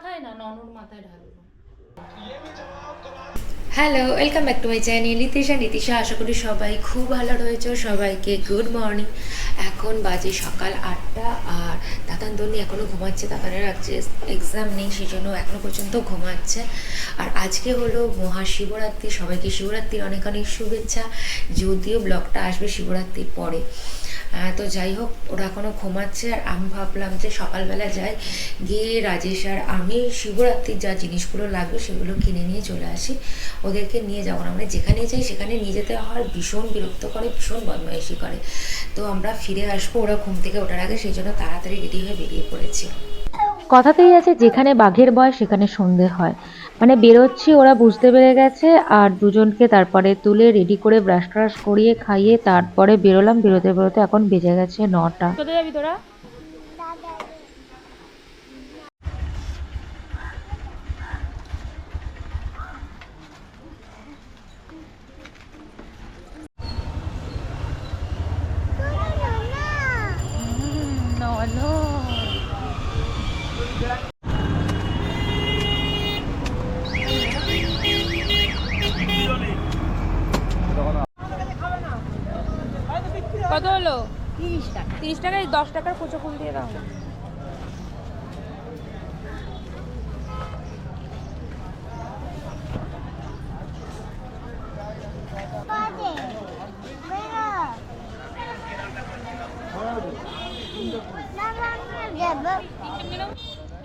মাথায় না? ননুর মাথায় hello welcome back to my channel Litisha Nitisha আশা করি সবাই খুব ভালো রয়েছে, সবাইকে গুড মর্নিং এখন বাজে সকাল আটটা, আর দাদান দন্নি এখনও ঘুমাচ্ছে, দাদানের আজকে এক্সাম নেই সেই জন্য এখনও পর্যন্ত ঘুমাচ্ছে। আর আজকে হলো মহাশিবরাত্রি, সবাইকে শিবরাত্রির অনেক অনেক শুভেচ্ছা। যদিও ব্লগটা আসবে শিবরাত্রির পরে। তো যাই হোক, ওরা এখনও ঘুমাচ্ছে আর আমি ভাবলাম যে সকালবেলা যাই, গিয়ে রাজেশ আর আমি শিবরাত্রির যা জিনিসগুলো লাগবে সেগুলো কিনে নিয়ে চলে আসি। ওদেরকে নিয়ে যাব না মানে যেখানে যাই সেখানে নিয়ে যেতে হয়, ভীষণ বিরক্ত করে, ভীষণ বদমাইশি করে। তো আমরা ফিরে আসব ওরা ঘুম থেকে ওঠার আগে, সেই জন্য তাড়াতাড়ি রেডি হয়ে বেরিয়ে পড়েছি। কথাতেই আছে, যেখানে বাঘের বয় সেখানে সন্ধে হয়। মানে বেরোচ্ছি, ওরা বুঝতে পেরে গেছে, আর দুজনকে তারপরে তুলে রেডি করে ব্রাশ ট্রাশ করিয়ে খাইয়ে তারপরে বেরোলাম, বেরোতে বেরোতে এখন বেজে গেছে নটা। কোথায় যাবি তোরা? দশ টাকার কুচো ফুল দিয়ে দাও।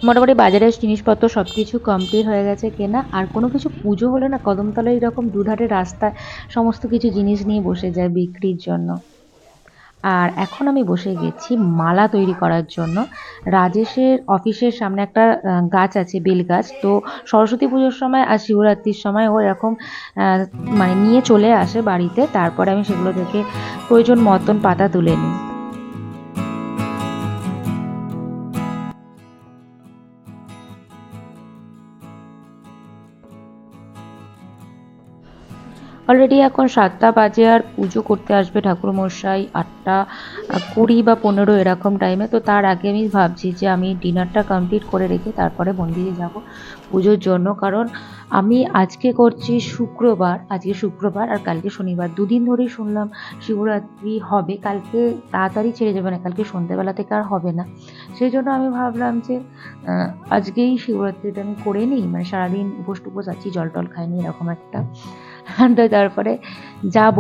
মোটামুটি বাজারের জিনিসপত্র সব কিছু কমপ্লিট হয়ে গেছে কেনা, আর কোনো কিছু পুজো হলে না কদমতলায় এরকম দুধারে রাস্তায় সমস্ত কিছু জিনিস নিয়ে বসে যায় বিক্রির জন্য। আর এখন আমি বসে গেছি মালা তৈরি করার জন্য। রাজেশের অফিসের সামনে একটা গাছ আছে, বেল গাছ। তো সরস্বতী পুজোর সময় আর শিবরাত্রির সময় ও এরকম মানে নিয়ে চলে আসে বাড়িতে। তারপরে আমি সেগুলো থেকে প্রয়োজন মতন পাতা তুলে নিই। অলরেডি এখন সাতটা বাজে আর পুজো করতে আসবে ঠাকুরমশাই আটটা কুড়ি বা পনেরো এরকম টাইমে তো তার আগে আমি ভাবছি যে আমি ডিনারটা কমপ্লিট করে রেখে তারপরে মন্দিরে যাব পুজোর জন্য। কারণ আমি আজকে করছি শুক্রবার, আজকে শুক্রবার আর কালকে শনিবার। দুদিন ধরেই শুনলাম শিবরাত্রি হবে, কালকে তাড়াতাড়ি ছেড়ে যাবে না, কালকে সন্ধ্যেবেলা থেকে আর হবে না। সেই জন্য আমি ভাবলাম যে আজকেই শিবরাত্রিটা আমি করে নিই। মানে সারাদিন উপোস টুপোস আছি জল টল খাইনি, এরকম একটা। তো তারপরে যাব।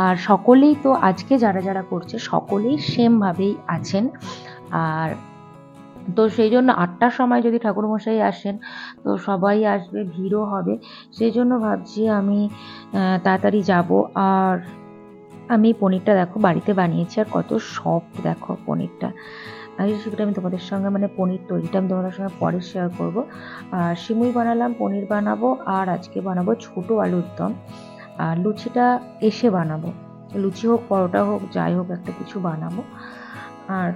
আর সকলেই তো আজকে যারা যারা করছে, সকলেই সেমভাবেই আছেন। আর তো সেই জন্য আটটার সময় যদি ঠাকুরমশাই আসেন, তো সবাই আসবে, ভিড়ও হবে। সেই জন্য ভাবছি আমি তাড়াতাড়ি যাব। আর আমি পনিরটা দেখো বাড়িতে বানিয়েছি, আর কত সফট দেখো পনিরটা। আর রেসিপিটা আমি তোমাদের সঙ্গে মানে পনির তৈরিটা আমি তোমাদের সঙ্গে পরে শেয়ার করব। আর সিমুই বানালাম, পনির বানাবো, আর আজকে বানাবো ছোটো আলুর দম। আর লুচিটা এসে বানাবো। লুচি হোক, পরোটা হোক, যাই হোক, একটা কিছু বানাবো। আর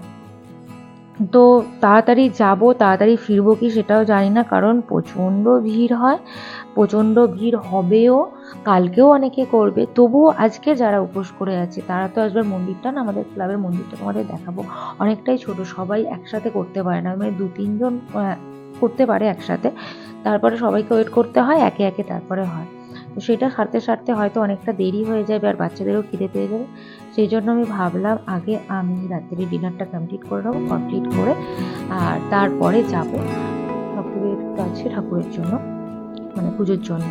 তো তাড়াতাড়ি যাব, তাড়াতাড়ি ফিরবো কি সেটাও জানি না, কারণ প্রচণ্ড ভিড় হয়, প্রচণ্ড ভিড় হবেও, কালকেও অনেকে করবে। তবুও আজকে যারা উপোস করে আছে, তারা তো আসবে মন্দিরটা না, আমাদের ক্লাবের মন্দিরটা তোমাদের দেখাবো। অনেকটাই ছোট, সবাই একসাথে করতে পারে না মানে দু তিনজন করতে পারে একসাথে। তারপরে সবাইকে ওয়েট করতে হয়, একে একে তারপরে হয়। তো সেটা সারতে সারতে হয়তো অনেকটা দেরি হয়ে যাবে আর বাচ্চাদেরও খিদে পেয়ে যাবে। সেই জন্য আমি ভাবলাম আগে আমি রাত্রি ডিনারটা কমপ্লিট করে নেব, কমপ্লিট করে আর তারপরে যাব ঠাকুরের কাছে, ঠাকুরের জন্য মানে পুজোর জন্য।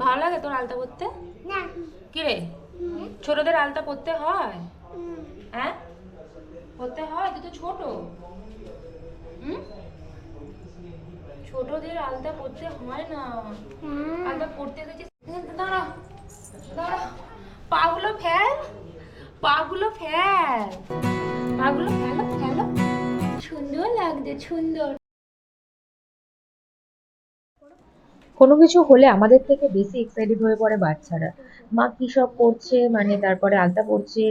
ভালো লাগে তোর আলতা পরতে? কি রে ছোটদের আলতা পরতে হয়? হ্যাঁ? পরতে হয়? তুই তো ছোট। হুম? ছোটদের আলতা পরতে হয় না। আলতা পরতে গেছিস দাঁড়া দাঁড়া। পাগুলো ফেল পাগুলো ফেল। পাগুলো ফেলো ফেলো। সুন্দর লাগছে সুন্দর। কোনো কিছু হলে আমাদের থেকে বেশি এক্সাইটেড হয়ে পড়ে বাচ্চারা। মা কী সব করছে? মানে তারপরে আলতা পড়ছে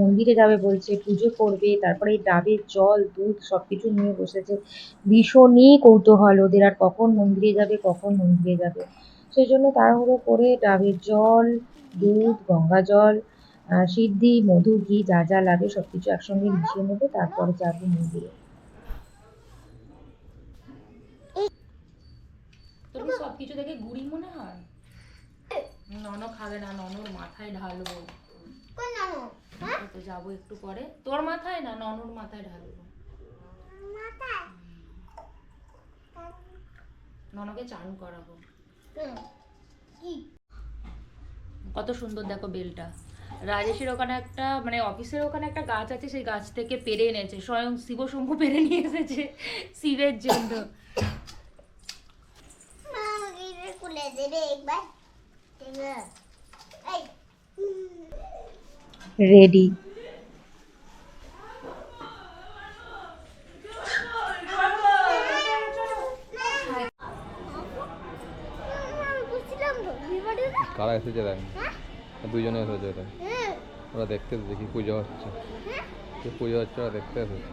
মন্দিরে যাবে বলছে, পুজো করবে, তারপরে এই ডাবের জল, দুধ সব কিছু নিয়ে বসেছে। ভীষণই কৌতূহল ওদের, আর কখন মন্দিরে যাবে, কখন মন্দিরে যাবে। সেই জন্য তাড়াহুড়ো করে ডাবের জল, দুধ, গঙ্গা জল সিদ্ধি, মধু, ঘি যা যা লাগে সব কিছু একসঙ্গে মিশিয়ে নেবে, তারপরে যাবে মন্দিরে তোর কি সব কিছু দেখে গুড়ি মনে হয়? নন খাবে না ননর মাথায় ঢালবো। এই তো যাব একটু পরে। তোর মাথায় না ননর মাথায় ঢালবো? ননকে চান করাবো। কত সুন্দর দেখো বেলটা। রাজেশের ওখানে একটা মানে অফিসের ওখানে একটা গাছ আছে সেই গাছ থেকে পেরে এনেছে। স্বয়ং শিবশম্ভু পেরে নিয়ে এসেছে শিবের জন্য। রেডি কারা এসেছে দেখ? দুজনে এসেছে এটা ওরা দেখতে দেখি পুজো হচ্ছে। পুজো হচ্ছে ওরা দেখতে এসেছে।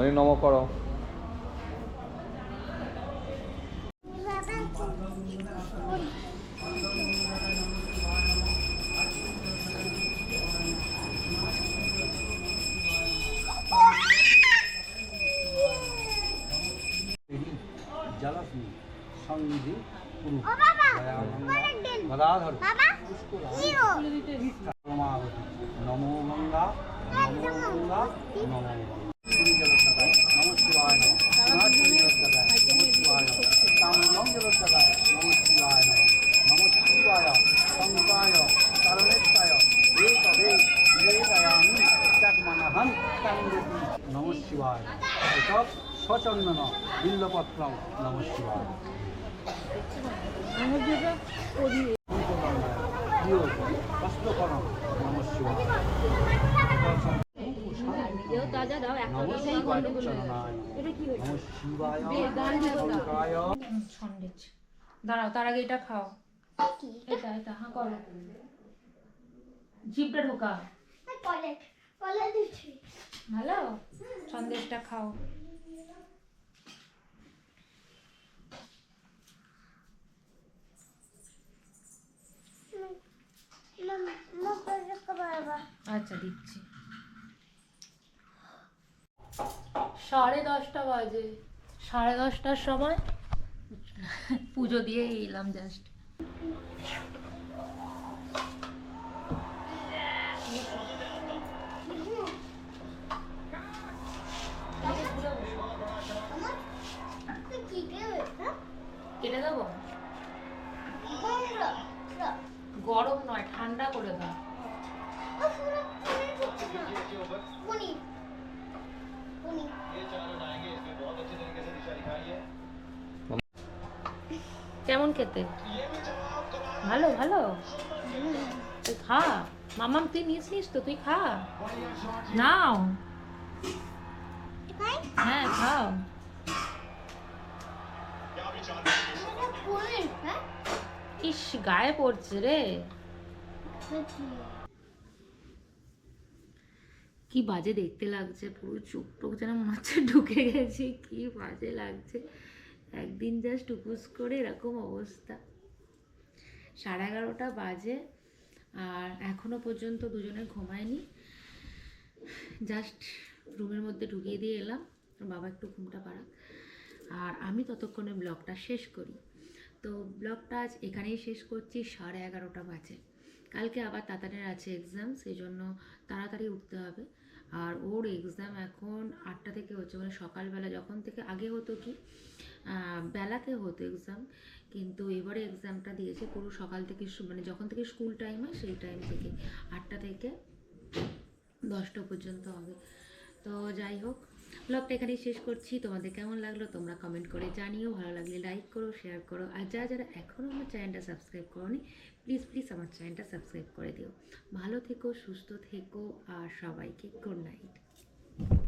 মানে নম করো নমো গঙ্গা নমো গঙ্গা গঙ্গা তুমি জলস্থায় নম শিবায় নম নম জলস্থায় নম শিবায় নম তাম্রম জলস্থায় নম শিবায় নম নম শিবায় শঙ্কায় কারণেত্তায় একবে বেদয়ামি চাকমানহং তঙ্গতি নম শিবায় এসব সচন্দন বিল্লপত্রম নম শিবায় হস্তকরণ নম শিবায় সন্দেশ দাঁড়াও তার আগে এটা খাও এটা এটা হ্যাঁ করো জিপটা ঢোকা ভালো সন্দেশটা খাও আচ্ছা দিচ্ছি সাড়ে দশটা বাজে। সাড়ে দশটার সময় পুজো দিয়ে এলাম জাস্ট কেটে দেবো? গরম নয় ঠান্ডা করে দাও। খেতে। ভালো ভালো। তুই খা। মামাম তুই নিস নিস তো তুই খা। নাও। হ্যাঁ খাও। ইস গায়ে পড়ছে রে। কি বাজে দেখতে লাগছে পুরো চোখ টোক যেন মনে হচ্ছে ঢুকে গেছে কি বাজে লাগছে। একদিন জাস্ট উপোস করে এরকম অবস্থা। সাড়ে এগারোটা বাজে আর এখনও পর্যন্ত দুজনে ঘুমায়নি। জাস্ট রুমের মধ্যে ঢুকিয়ে দিয়ে এলাম। বাবা একটু ঘুমটা পাড়াক। আর আমি ততক্ষণে ব্লগটা শেষ করি। তো ব্লগটা আজ এখানেই শেষ করছি, সাড়ে এগারোটা বাজে। কালকে আবার তাতানের আছে এক্সাম সেই জন্য তাড়াতাড়ি উঠতে হবে। আর ওর এক্সাম এখন আটটা থেকে হচ্ছে মানে সকালবেলা, যখন থেকে আগে হতো কি বেলাতে হতো এক্সাম কিন্তু এবারে এক্সামটা দিয়েছে পুরো সকাল থেকে মানে যখন থেকে স্কুল টাইম হয় সেই টাইম থেকে আটটা থেকে দশটা পর্যন্ত হবে। তো যাই হোক ব্লগটা এখানেই শেষ করছি। তোমাদের কেমন লাগল তোমরা কমেন্ট করে জানিও। ভালো লাগলে লাইক করো শেয়ার করো। আর যারা যারা এখনও আমার চ্যানেলটা সাবস্ক্রাইব করোনি প্লিজ প্লিজ আমার চ্যানেলটা সাবস্ক্রাইব করে দিও। ভালো থেকো, সুস্থ থেকো, আর সবাইকে গুড নাইট